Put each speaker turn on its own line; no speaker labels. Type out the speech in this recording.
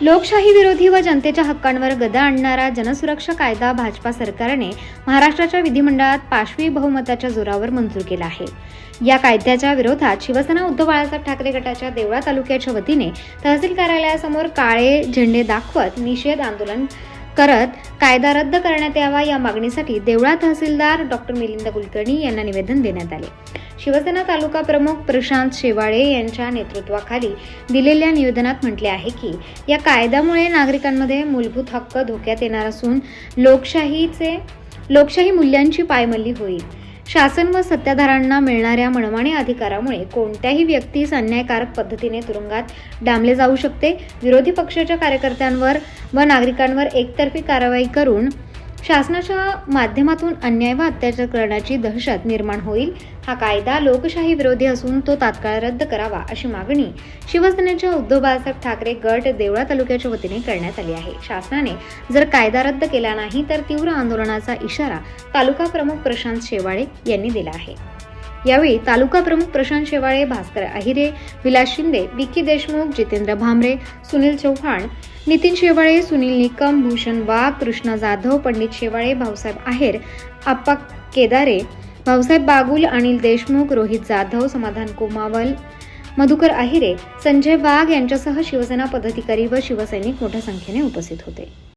लोकशाही विरोधी व जनतेच्या हक्कांवर गदा आणणारा जनसुरक्षा कायदा भाजपा सरकारने महाराष्ट्राच्या विधिमंडळात पाशवी बहुमताच्या जोरावर मंजूर केला आहे. या कायद्याच्या विरोधात शिवसेना उद्धव बाळासाहेब ठाकरे गटाच्या देवळा तालुक्याच्या वतीने तहसील कार्यालयासमोर काळे झेंडे दाखवत निषेध आंदोलन करत कायदा रद्द करण्यात यावा या मागणीसाठी देवळा तहसीलदार डॉक्टर मिलिंद कुलकर्णी यांना निवेदन देण्यात आले. शिवसेना तालुका प्रमुख प्रशांत शेवाळे यांच्या नेतृत्वाखाली दिलेल्या निवेदनात म्हटले आहे की या कायद्यामुळे नागरिकांमध्ये मूलभूत हक्क धोक्यात येणार असून लोकशाहीचे लोकशाही मूल्यांची पायमल्ली होईल. शासन व सत्ताधाऱ्यांना मिळणाऱ्या मनमानी अधिकारामुळे कोणत्याही व्यक्तीस अन्यायकारक पद्धतीने तुरुंगात डांबले जाऊ शकते. विरोधी पक्षाच्या कार्यकर्त्यांवर व नागरिकांवर एकतर्फी कारवाई करून शासनाच्या माध्यमातून अन्याय व अत्याचार करण्याची दहशत निर्माण होईल. हा कायदा लोकशाही विरोधी असून तो तात्काळ रद्द करावा अशी मागणी शिवसेनेच्या उद्धव बाळासाहेब ठाकरे गट देवळा तालुक्याच्या वतीने करण्यात आली आहे. शासनाने जर कायदा रद्द केला नाही तर तीव्र आंदोलनाचा इशारा तालुका प्रमुख प्रशांत शेवाळे यांनी दिला आहे. यावेळी तालुका प्रमुख प्रशांत शेवाळे भास्कर अहिरे विलास शिंदे विकी देशमुख जितेंद्र भामरे सुनील चव्हाण नितीन शेवाळे सुनील निकम भूषण वाघ कृष्णा जाधव पंडित शेवाळे भाऊसाहेब आहेर आप्पा केदारे भाऊसाहेब बागुल अनिल देशमुख रोहित जाधव समाधान कोमावल मधुकर अहिरे संजय वाघ यांच्यासह शिवसेना पदाधिकारी व शिवसैनिक मोठ्या संख्येने उपस्थित होते.